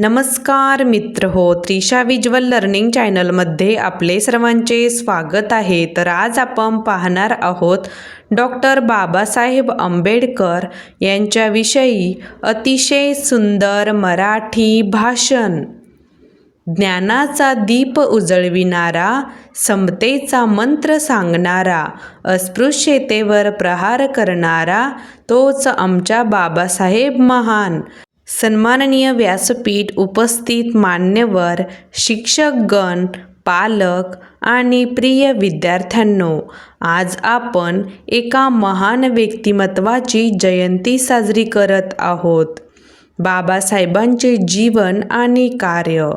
नमस्कार मित्र हो त्रिशा विज्वल लर्निंग चॅनलमध्ये आपले सर्वांचे स्वागत आहे. तर आज आपण पाहणार आहोत डॉक्टर बाबासाहेब आंबेडकर यांच्याविषयी अतिशय सुंदर मराठी भाषण. ज्ञानाचा दीप उजळविणारा समतेचा मंत्र सांगणारा अस्पृश्यतेवर प्रहार करणारा तोच आमच्या बाबासाहेब महान. सन्माननीय व्यासपीठ उपस्थित मान्यवर शिक्षकगण पालक आणि प्रिय विद्यार्थ्यांनो आज आपण एका महान व्यक्तिमत्वाची जयंती साजरी करत आहोत. बाबासाहेबांचे जीवन आणि कार्य.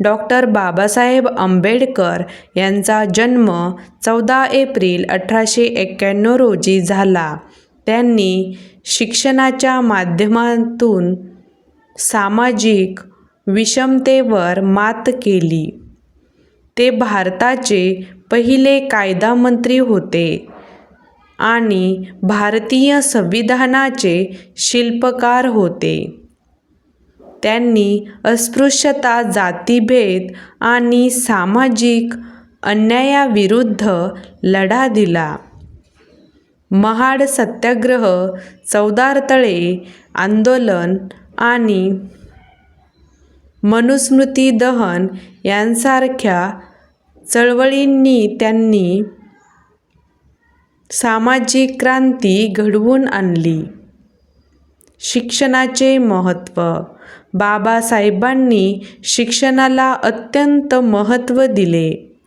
डॉक्टर बाबासाहेब आंबेडकर यांचा जन्म चौदा एप्रिल अठराशे एक्क्याण्णव रोजी झाला. त्यांनी शिक्षणाच्या माध्यमातून सामाजिक विषमतेवर मात केली. ते भारताचे पहिले कायदामंत्री होते आणि भारतीय संविधानाचे शिल्पकार होते. त्यांनी अस्पृश्यता जातीभेद आणि सामाजिक अन्यायाविरुद्ध लढा दिला. महाड सत्याग्रह चौदार तळे आंदोलन आणि मनुस्मृती दहन यांसारख्या चळवळींनी त्यांनी सामाजिक क्रांती घडवून आणली. शिक्षणाचे महत्त्व. बाबासाहेबांनी शिक्षणाला अत्यंत महत्त्व दिले.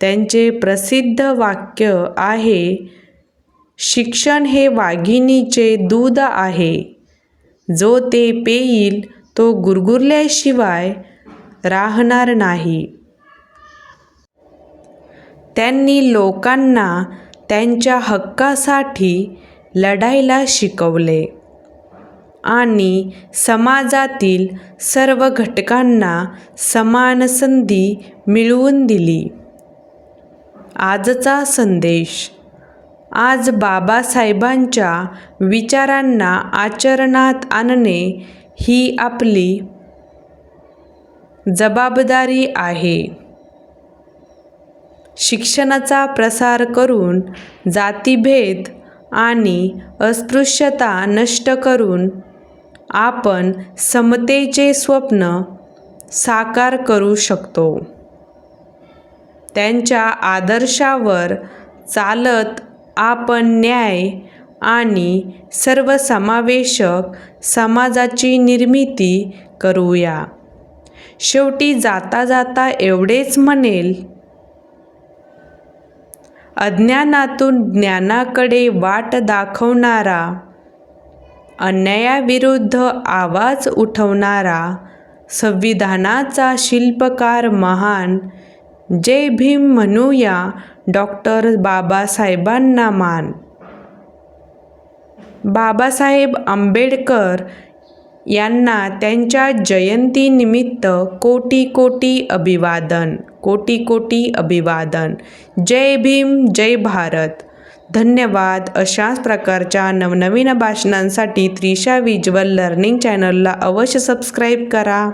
त्यांचे प्रसिद्ध वाक्य आहे शिक्षण हे वाघिणीचे दूध आहे. जो ते पेईल तो गुरगुरल्याशिवाय राहणार नाही. त्यांनी लोकांना त्यांच्या हक्कासाठी लढायला शिकवले आणि समाजातील सर्व घटकांना समान संधी मिळवून दिली. आजचा संदेश. आज बाबासाहेबांच्या विचारांना आचरणात आणणे ही आपली जबाबदारी आहे. शिक्षणाचा प्रसार करून जातीभेद आणि अस्पृश्यता नष्ट करून आपण समतेचे स्वप्न साकार करू शकतो. त्यांच्या आदर्शावर चालत आपण न्याय आणि सर्वसमावेशक समाजाची निर्मिती करूया. शेवटी जाता जाता एवढेच म्हणेल अज्ञानातून ज्ञानाकडे वाट दाखवणारा अन्यायाविरुद्ध आवाज उठवणारा संविधानाचा शिल्पकार महान जय भीम म्हणूया डॉक्टर बाबासाहेबांना मान. बाबासाहेब आंबेडकर यांना त्यांच्या जयंतीनिमित्त कोटी कोटी अभिवादन कोटी कोटी अभिवादन. जय भीम जय भारत. धन्यवाद अशाच प्रकारच्या नवनवीन भाषणांसाठी त्रिशा विज्युअल लर्निंग चॅनलला अवश्य सबस्क्राईब करा.